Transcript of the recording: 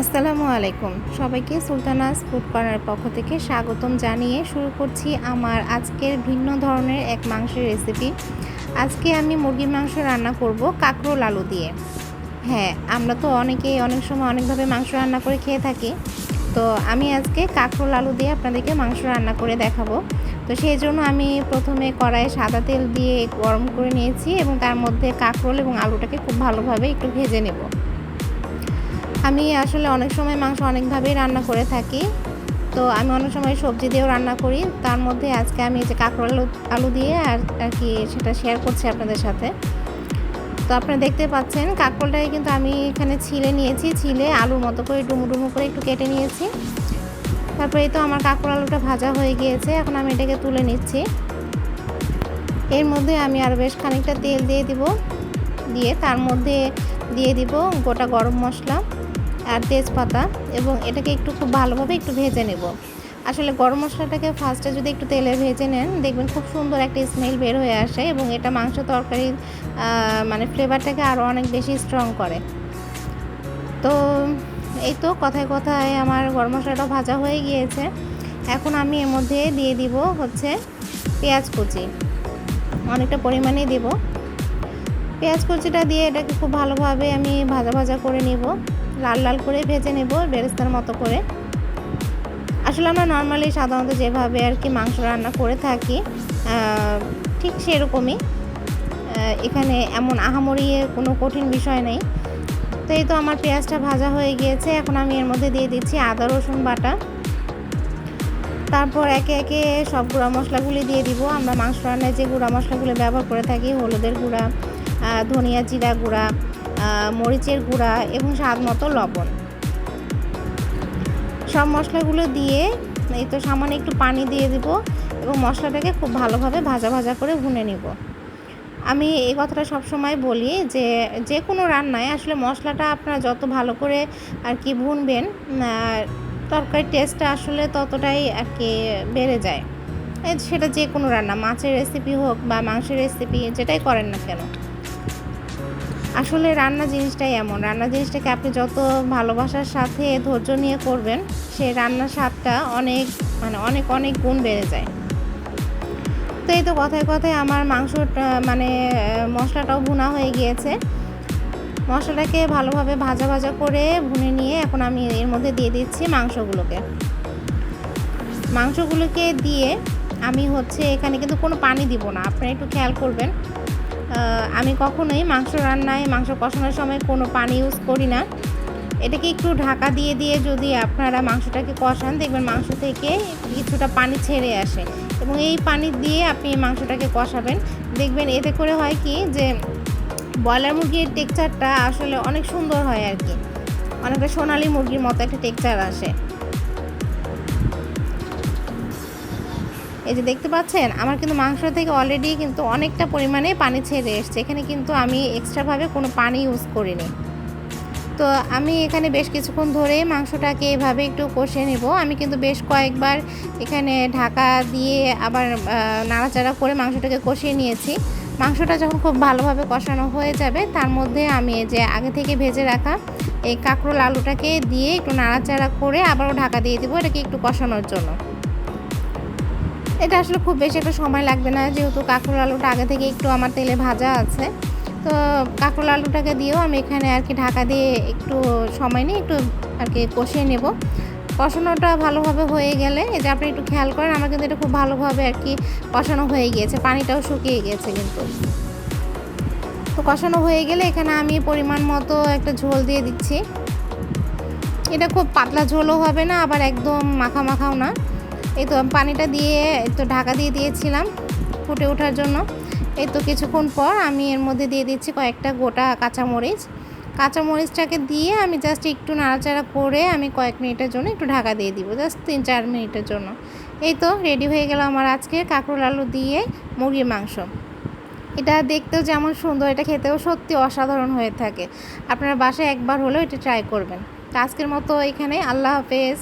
আসসালামু আলাইকুম। সবাইকে সুলতানাস কর্নার পক্ষ থেকে স্বাগতম জানিয়ে শুরু করছি আমার আজকের ভিন্ন ধরনের এক মাংসের রেসিপি। আজকে আমি মুরগির মাংস রান্না করব কাঁকরোল আলু দিয়ে। হ্যাঁ আমরা তো অনেকেই অনেক সময় অনেকভাবে মাংস রান্না করে খেয়ে থাকি। তো আমি আজকে কাঁকরোল আলু দিয়ে আপনাদেরকে মাংস রান্না করে দেখাবো। তো সেই জন্য আমি প্রথমে কড়াইয়ে সাদা তেল দিয়ে গরম করে নিয়েছি এবং তার মধ্যে কাঁকরোল এবং আলুটাকে খুব ভালোভাবে একটু ভেজে নেব। আমি আসলে অনেক সময় মাংস অনেকভাবেই রান্না করে থাকি। তো আমি অনেক সময় সবজি দিয়েও রান্না করি। তার মধ্যে আজকে আমি যে কাঁকরোল আলু আলু দিয়ে আর আর কি সেটা শেয়ার করছি আপনাদের সাথে। তো আপনারা দেখতে পাচ্ছেন কাঁকরোলটাকে কিন্তু আমি এখানে ছিলে নিয়েছি। ছিলে আলুর মতো করে ডুমু ডুমু করে একটু কেটে নিয়েছি। তারপরে তো আমার কাঁকরোল আলুটা ভাজা হয়ে গিয়েছে। এখন আমি এটাকে তুলে নিচ্ছি। এর মধ্যে আমি আরও বেশ খানিকটা তেল দিয়ে দিব। দিয়ে তার মধ্যে দিয়ে দিব গোটা গরম মশলা। আর তেজপাতা এবং এটাকে একটু খুব ভালোভাবে একটু ভেজে নেব। আসলে গরম মশলাটাকে ফার্স্টে যদি একটু তেলে ভেজে নেন, দেখবেন খুব সুন্দর একটা স্মেল বের হয়ে আসে এবং এটা মাংস তরকারির মানে ফ্লেভারটাকে আরও অনেক বেশি স্ট্রং করে। তো এই তো কথায় কথায় আমার গরম মশলাটা ভাজা হয়ে গিয়েছে। এখন আমি এর মধ্যে দিয়ে দিব হচ্ছে পেঁয়াজ কুচি। অনেকটা পরিমাণে দেব। পেঁয়াজ কুচিটা দিয়ে এটাকে খুব ভালোভাবে আমি ভাজা ভাজা করে নিব। লাল লাল করে ভেজে নেব বেরেস্তার মতো করে। আসলে আমরা নর্মালি সাধারণত যেভাবে আর কি মাংস রান্না করে থাকি ঠিক সেরকমই। এখানে এমন আহামরি কোনো কঠিন বিষয় নেই। তো এই তো আমার পেঁয়াজটা ভাজা হয়ে গিয়েছে, এখন আমি এর মধ্যে দিয়ে দিচ্ছি আদা, রসুন বাটা। তারপর একে একে সব গুঁড়া মশলাগুলি দিয়ে দিব। আমরা মাংস রান্নায় যে গুঁড়া মশলাগুলো ব্যবহার করে থাকি, হলুদের গুঁড়া ধনিয়া, জিরা গুঁড়া মরিচের গুঁড়া এবং স্বাদ মতো লবণ। সব মশলাগুলো দিয়ে এই তো সামান্য একটু পানি দিয়ে দিব এবং মশলাটাকে খুব ভালোভাবে ভাজা ভাজা করে ভুনে নিব। আমি এই কথাটা সবসময় বলি যে যে কোনো রান্নায় আসলে মশলাটা আপনারা যত ভালো করে আর কি ভুনবেন তরকারির টেস্টটা আসলে ততটাই আর কি বেড়ে যায়। সেটা যে কোনো রান্না, মাছের রেসিপি হোক বা মাংসের রেসিপি যেটাই করেন না কেন। আসলে রান্না জিনিসটাই এমন। রান্না জিনিসটাকে আপনি যত ভালোবাসার সাথে ধৈর্য নিয়ে করবেন সেই রান্নার স্বাদটা অনেক মানে অনেক অনেক গুণ বেড়ে যায়। তো এই তো কথায় কথায় আমার মাংসটা মানে মশলাটাও ভুনা হয়ে গিয়েছে। মশলাটাকে ভালোভাবে ভাজা ভাজা করে ভুনে নিয়ে এখন আমি এর মধ্যে দিয়ে দিচ্ছি মাংসগুলোকে। মাংসগুলোকে দিয়ে আমি হচ্ছে এখানে কিন্তু কোনো পানি দিব না। আপনারা একটু খেয়াল করবেন। আমি কখনোই মাংস রান্নায়, মাংস কষানোর সময় কোনো পানি ইউজ করি না। এটাকে একটু ঢাকা দিয়ে দিয়ে যদি আপনারা মাংসটাকে কষান, দেখবেন মাংস থেকে কিছুটা পানি ছেড়ে আসে। এবং এই পানি দিয়ে আপনি মাংসটাকে কষাবেন। দেখবেন এতে করে হয় কি যে, ব্রয়লার মুরগির টেক্সচারটা আসলে অনেক সুন্দর হয় আর কি। অনেকটা সোনালি মুরগির মতো একটা টেক্সচার আসে। এই যে দেখতে পাচ্ছেন, আমার কিন্তু মাংস থেকে অলরেডি কিন্তু অনেকটা পরিমাণে পানি ছেড়ে এসছে। এখানে কিন্তু আমি এক্সট্রাভাবে কোনো পানি ইউজ করিনি। তো আমি এখানে বেশ কিছুক্ষণ ধরে মাংসটাকে এভাবে একটু কষে নেব। আমি কিন্তু বেশ কয়েকবার এখানে ঢাকা দিয়ে আবার নাড়াচাড়া করে মাংসটাকে কষিয়ে নিয়েছি। মাংসটা যখন খুব ভালোভাবে কষানো হয়ে যাবে, তার মধ্যে আমি যে আগে থেকে ভেজে রাখা এই কাঁকরোল আলুটাকে দিয়ে একটু নাড়াচাড়া করে আবারও ঢাকা দিয়ে দেবো এটাকে একটু কষানোর জন্য। এটা আসলে খুব বেশি একটা সময় লাগবে না, যেহেতু কাঁকরোল আলুটা আগে থেকে একটু আমার তেলে ভাজা আছে। তো কাঁকরোল আলুটাকে দিয়েও আমি এখানে আর কি ঢাকা দিয়ে একটু সময় নিয়ে একটু আর কি কষিয়ে নেব। কষানোটা ভালোভাবে হয়ে গেলে, এই যে আপনি একটু খেয়াল করেন, আমার কিন্তু এটা খুব ভালোভাবে আর কি কষানো হয়ে গিয়েছে, পানিটাও শুকিয়ে গিয়েছে কিন্তু। তো কষানো হয়ে গেলে এখানে আমি পরিমাণ মতো একটা ঝোল দিয়ে দিচ্ছি। এটা খুব পাতলা ঝোলও হবে না, আবার একদম মাখা মাখাও না। এই তো পানিটা দিয়ে তো ঢাকা দিয়ে দিয়েছিলাম ফুটে ওঠার জন্য। এই তো কিছুক্ষণ পর আমি এর মধ্যে দিয়ে দিচ্ছি কয়েকটা গোটা কাঁচামরিচ। কাঁচামরিচটাকে দিয়ে আমি জাস্ট একটু নাড়াচাড়া করে আমি কয়েক মিনিটের জন্য একটু ঢাকা দিয়ে দিব জাস্ট তিন চার মিনিটের জন্য। এই তো রেডি হয়ে গেল আমার আজকে কাঁকরোল আলু দিয়ে মুরগির মাংস। এটা দেখতেও যেমন সুন্দর, এটা খেতেও সত্যি অসাধারণ হয়ে থাকে। আপনারা বাসায় একবার হলেও এটা ট্রাই করবেন। আজকের মতো এখানে, আল্লাহ হাফেজ।